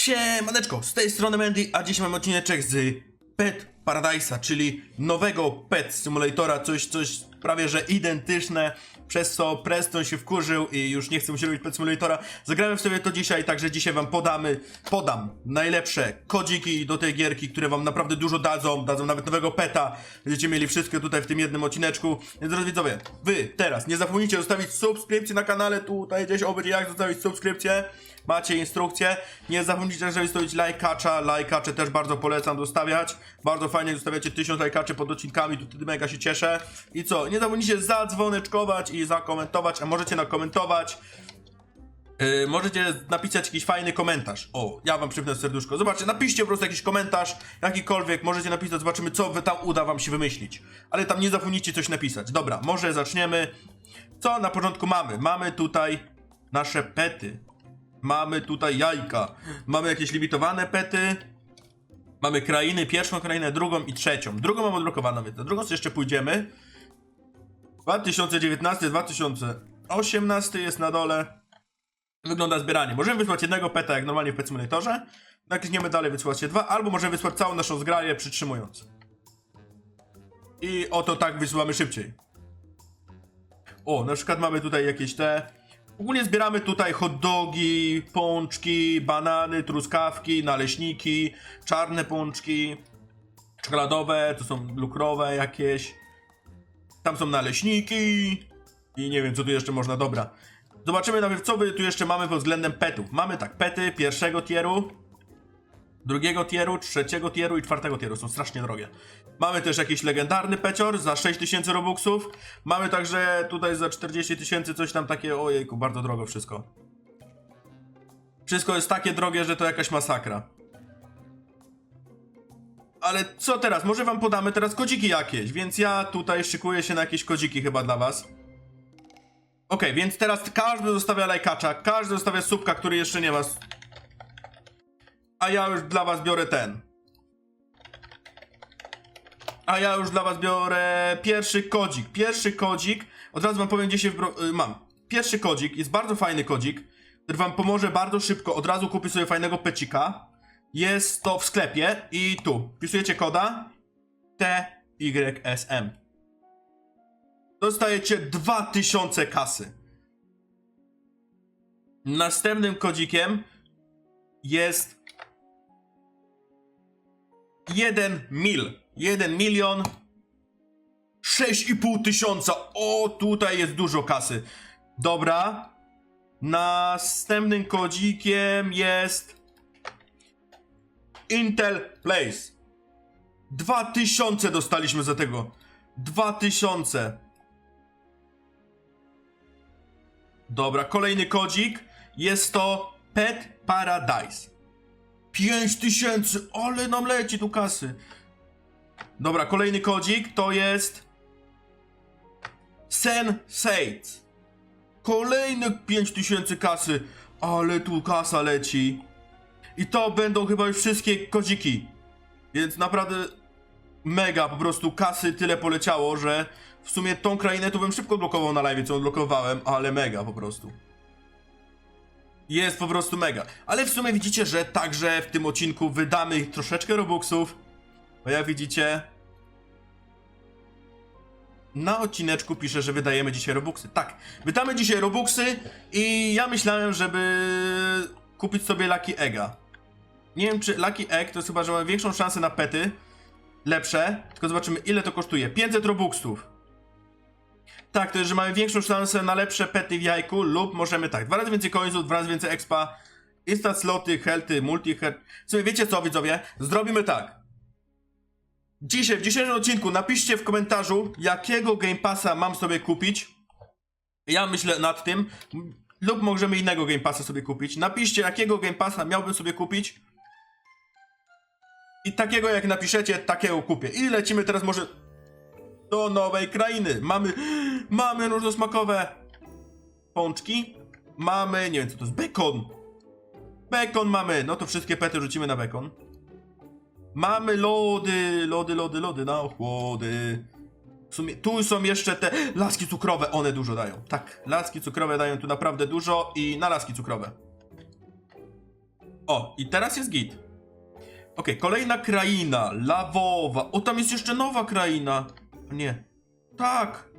Siemaneczko, z tej strony Mandy, a dziś mam odcineczek z Pet Paradise'a, czyli nowego Pet Simulatora, coś, coś prawie że identyczne, przez co Preston się wkurzył i już nie chce mu się robić Pet Simulatora. Zagrałem sobie to dzisiaj, także dzisiaj wam podamy, podam najlepsze kodziki do tej gierki, które wam naprawdę dużo dadzą, dadzą nawet nowego peta, będziecie mieli wszystko tutaj w tym jednym odcineczku. Więc drodzy widzowie, wy teraz nie zapomnijcie zostawić subskrypcji na kanale, tutaj gdzieś obejdzie jak zostawić subskrypcję. Macie instrukcję. Nie zapomnijcie, żeby zostawić lajkacza. Lajkacze też bardzo polecam dostawiać. Bardzo fajnie zostawiacie 1000 lajkaczy pod odcinkami, to wtedy mega się cieszę. I co? Nie zapomnijcie zadzwoneczkować i zakomentować, a możecie nakomentować. Yy, możecie napisać jakiś fajny komentarz. O, ja wam przypnę serduszko. Zobaczcie, napiszcie po prostu jakiś komentarz, jakikolwiek, możecie napisać, zobaczymy co wy tam uda wam się wymyślić. Ale tam nie zapomnijcie coś napisać. Dobra, może zaczniemy. Co na początku mamy? Mamy tutaj nasze pety. Mamy tutaj jajka. Mamy jakieś limitowane pety. Mamy krainy, pierwszą krainę, drugą i trzecią. Drugą mam odblokowaną, więc na drugą sobie jeszcze pójdziemy. 2019, 2018 jest na dole. Wygląda zbieranie. Możemy wysłać jednego peta, jak normalnie w Pet Simulatorze. Jak klikniemy dalej, wysłać się dwa, albo możemy wysłać całą naszą zgraję przytrzymując. I oto tak wysyłamy szybciej. O, na przykład mamy tutaj jakieś te. Ogólnie zbieramy tutaj hot dogi, pączki, banany, truskawki, naleśniki, czarne pączki, czekoladowe, to są lukrowe jakieś. Tam są naleśniki i nie wiem co tu jeszcze można, dobra. Zobaczymy najpierw co my tu jeszcze mamy pod względem petów. Mamy tak, pety pierwszego tieru, drugiego tieru, trzeciego tieru i czwartego tieru. Są strasznie drogie. Mamy też jakiś legendarny pecior za 6000 robuxów. Mamy także tutaj za 40 tysięcy coś tam takie, ojejku, bardzo drogo wszystko. Wszystko jest takie drogie, że to jakaś masakra. Ale co teraz? Może wam podamy teraz kodziki jakieś, więc ja tutaj szykuję się na jakieś kodziki chyba dla was. Okej, więc teraz każdy zostawia lajkacza, każdy zostawia subka, który jeszcze nie ma. A ja już dla was biorę ten. A ja już dla was biorę pierwszy kodzik. Pierwszy kodzik. Od razu wam powiem, gdzie się wbro- y, mam. Pierwszy kodzik jest bardzo fajny kodzik, który wam pomoże bardzo szybko. Od razu kupić sobie fajnego pecika. Jest to w sklepie i tu. Wpisujecie koda TYSM. Dostajecie 2000 kasy. Następnym kodzikiem jest 1 mil. 1 milion 6,5 tysiąca. O, tutaj jest dużo kasy. Dobra. Następnym kodzikiem jest Intel Place. 2000 dostaliśmy za tego. 2000. Dobra, kolejny kodzik. Jest to Pet Paradise. 5000, ale nam leci tu kasy. Dobra, kolejny kodzik to jest Sensate. Kolejne 5000 kasy, ale tu kasa leci. I to będą chyba już wszystkie kodziki. Więc naprawdę mega po prostu kasy tyle poleciało, że w sumie tą krainę to bym szybko blokował na live, co odblokowałem, ale mega po prostu. Jest po prostu mega. Ale w sumie widzicie, że także w tym odcinku wydamy troszeczkę robuxów. Bo jak widzicie... Na odcineczku pisze, że wydajemy dzisiaj robuxy. Tak, wydamy dzisiaj robuxy i ja myślałem, żeby kupić sobie Lucky Egga. Nie wiem, czy Lucky Egg to jest chyba, że mamy większą szansę na pety. Lepsze. Tylko zobaczymy, ile to kosztuje. 500 robuxów. Tak, to jest, że mamy większą szansę na lepsze pety w jajku lub możemy tak, dwa razy więcej coinsów, dwa razy więcej expa, instant sloty, healthy, multi health. Sobie wiecie co widzowie? Zrobimy tak. Dzisiaj, w dzisiejszym odcinku napiszcie w komentarzu, jakiego Game Passa mam sobie kupić. Ja myślę nad tym. Lub możemy innego Game Passa sobie kupić. Napiszcie, jakiego Game Passa miałbym sobie kupić. I takiego jak napiszecie, takiego kupię. I lecimy teraz może do nowej krainy. Mamy, mamy różnosmakowe pączki. Mamy, nie wiem co to jest, bekon. Bekon mamy, no to wszystkie pety rzucimy na bekon. Mamy lody, lody, lody, lody na chłody. W sumie, tu są jeszcze te laski cukrowe, one dużo dają. Tak, laski cukrowe dają tu naprawdę dużo i na laski cukrowe. O, i teraz jest git. Okej, kolejna kraina, lawowa. O, tam jest jeszcze nowa kraina. Nie. Tak.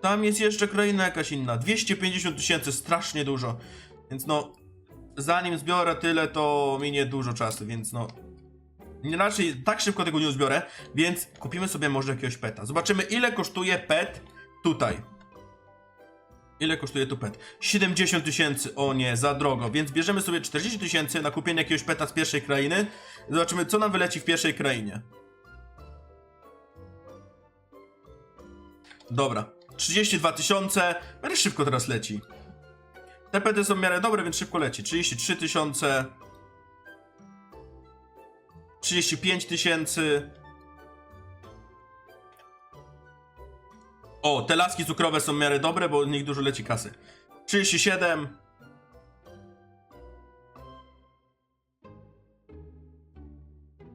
Tam jest jeszcze kraina jakaś inna. 250 tysięcy, strasznie dużo. Więc no, zanim zbiorę tyle, to minie dużo czasu, więc no... Raczej tak szybko tego nie zbiorę, więc kupimy sobie może jakiegoś peta. Zobaczymy ile kosztuje pet tutaj. Ile kosztuje tu pet? 70 tysięcy, o nie, za drogo, więc bierzemy sobie 40 tysięcy na kupienie jakiegoś peta z pierwszej krainy. Zobaczymy co nam wyleci w pierwszej krainie. Dobra, 32 tysiące, ale szybko teraz leci. Te pety są w miarę dobre, więc szybko leci. 33 tysiące. 35 tysięcy. O, te laski cukrowe są w miarę dobre, bo od nich dużo leci kasy. 37.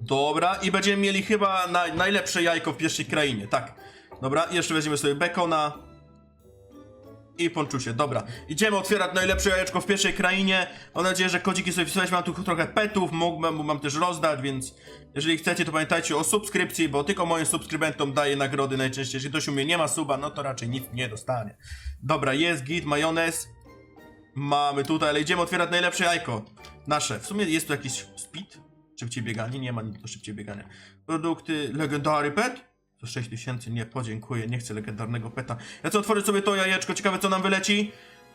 Dobra, i będziemy mieli chyba naj, najlepsze jajko w pierwszej krainie, tak. Dobra, jeszcze weźmiemy sobie bekona. I ponczusie, dobra. Idziemy otwierać najlepsze jajeczko w pierwszej krainie. Mam nadzieję, że kodziki sobie wysłać. Mam tu trochę petów, mógłbym, mam też rozdać, więc jeżeli chcecie, to pamiętajcie o subskrypcji, bo tylko moim subskrybentom daję nagrody najczęściej. Jeżeli ktoś u mnie nie ma suba, no to raczej nic nie dostanie. Dobra, jest git, majonez. Mamy tutaj, ale idziemy otwierać najlepsze jajko. Nasze. W sumie jest tu jakiś speed? Szybciej bieganie? Nie ma nic do szybciej biegania. Produkty, legendary pet? To 6000, nie, podziękuję, nie chcę legendarnego peta. Ja co, otworzę sobie to jajeczko, ciekawe co nam wyleci?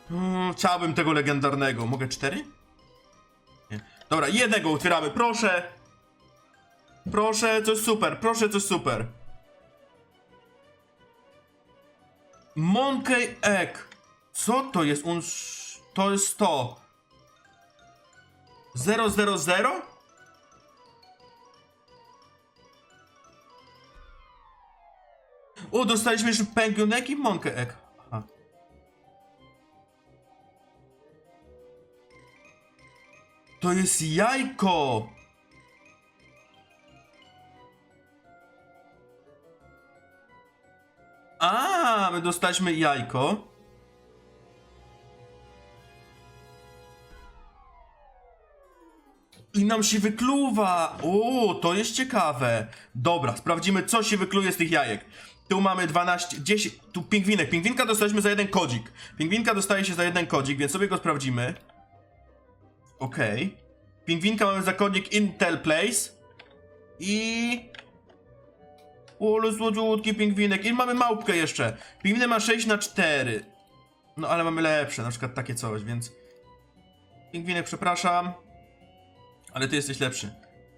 Hmm, chciałbym tego legendarnego. Mogę cztery? Nie. Dobra, jednego otwieramy, proszę! Proszę, coś super, proszę, coś super. Monkey Egg. Co to jest? Un... To jest to. 000? O, dostaliśmy jeszcze Egg i Egg. Aha. To jest jajko! A, my dostaliśmy jajko. Nam się wykluwa! O, to jest ciekawe. Dobra, sprawdzimy, co się wykluje z tych jajek. Tu mamy 12, 10, tu pingwinek. Pingwinka dostaliśmy za jeden kodzik. Pingwinka dostaje się za jeden kodzik, więc sobie go sprawdzimy. Okej. Pingwinka mamy za kodzik Intel Place. I... O, ale pingwinek. I mamy małpkę jeszcze. Pingwinek ma 6 na 4. No, ale mamy lepsze, na przykład takie coś, więc... Pingwinek, przepraszam. Ale ty jesteś lepszy.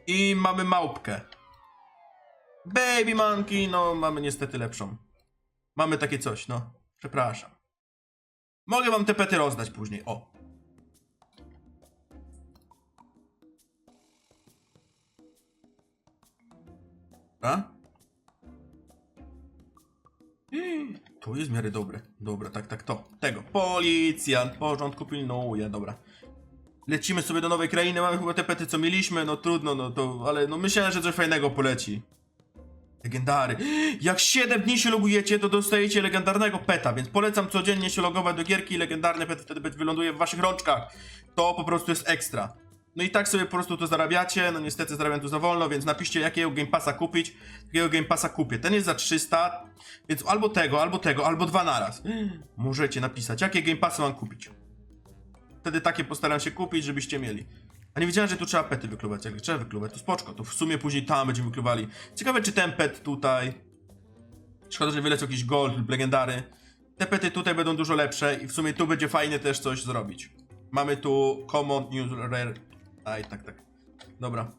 I mamy małpkę. Baby Monkey, no mamy niestety lepszą. Mamy takie coś, no. Przepraszam. Mogę wam te pety rozdać później, o. A? Ej, To jest w miarę dobre. Dobra, tak, tak, to. Tego. Policjant, porządku pilnuje, dobra. Lecimy sobie do nowej krainy, mamy chyba te pety, co mieliśmy, no trudno, no to, ale no myślałem, że coś fajnego poleci. Legendary. Jak 7 dni się logujecie, to dostajecie legendarnego peta, więc polecam codziennie się logować do gierki i legendarny pet wtedy wyląduje w waszych rączkach. To po prostu jest ekstra. No i tak sobie po prostu to zarabiacie, no niestety zarabiam tu za wolno, więc napiszcie jakiego Game Passa kupić, jakiego Game Passa kupię. Ten jest za 300, więc albo tego, albo tego, albo dwa naraz. Możecie napisać, jakie Game Passy mam kupić. Wtedy takie postaram się kupić, żebyście mieli. A nie wiedziałem, że tu trzeba pety wykluwać. Jak trzeba wykluwać, to spoczko. To w sumie później tam będziemy wyklubali. Ciekawe, czy ten pet tutaj... Szkoda, że wylecą jakiś gold legendary. Te pety tutaj będą dużo lepsze i w sumie tu będzie fajnie też coś zrobić. Mamy tu common, news, rare... Aj, tak, tak. Dobra.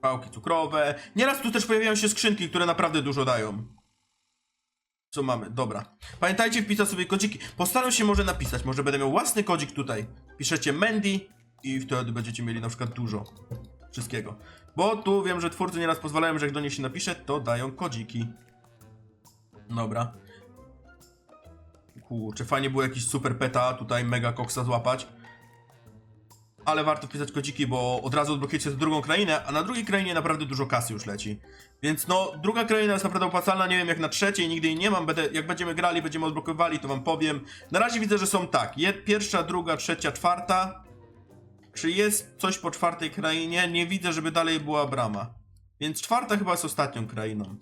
Pałki cukrowe. Nieraz tu też pojawiają się skrzynki, które naprawdę dużo dają. Co mamy? Dobra. Pamiętajcie wpisać sobie kodziki. Postaram się może napisać. Może będę miał własny kodzik tutaj. Piszecie Mandy i wtedy będziecie mieli na przykład dużo wszystkiego. Bo tu wiem, że twórcy nieraz pozwalają, że jak do nich się napisze, to dają kodziki. Dobra. Kurczę, fajnie było jakiś super peta tutaj mega koksa złapać. Ale warto wpisać kodziki, bo od razu odblokujecie drugą krainę, a na drugiej krainie naprawdę dużo kasy już leci. Więc no, druga kraina jest naprawdę opłacalna, nie wiem jak na trzeciej, nigdy jej nie mam, będę, jak będziemy grali, będziemy odblokowywali, to wam powiem. Na razie widzę, że są tak, je, pierwsza, druga, trzecia, czwarta. Czy jest coś po czwartej krainie? Nie widzę, żeby dalej była brama. Więc czwarta chyba jest ostatnią krainą.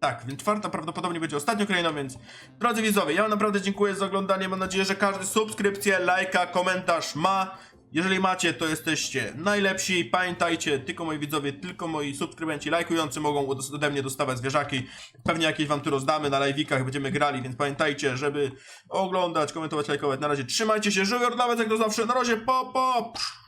Tak, więc czwarta prawdopodobnie będzie ostatnią krainą, więc drodzy widzowie, ja naprawdę dziękuję za oglądanie. Mam nadzieję, że każdy subskrypcję, lajka, komentarz ma. Jeżeli macie, to jesteście najlepsi. Pamiętajcie, tylko moi widzowie, tylko moi subskrybenci lajkujący mogą od- ode mnie dostawać zwierzaki. Pewnie jakieś wam tu rozdamy na live'ikach, będziemy grali, więc pamiętajcie, żeby oglądać, komentować, lajkować. Na razie trzymajcie się, żyły nawet jak do zawsze. Na razie, po, po! Psz.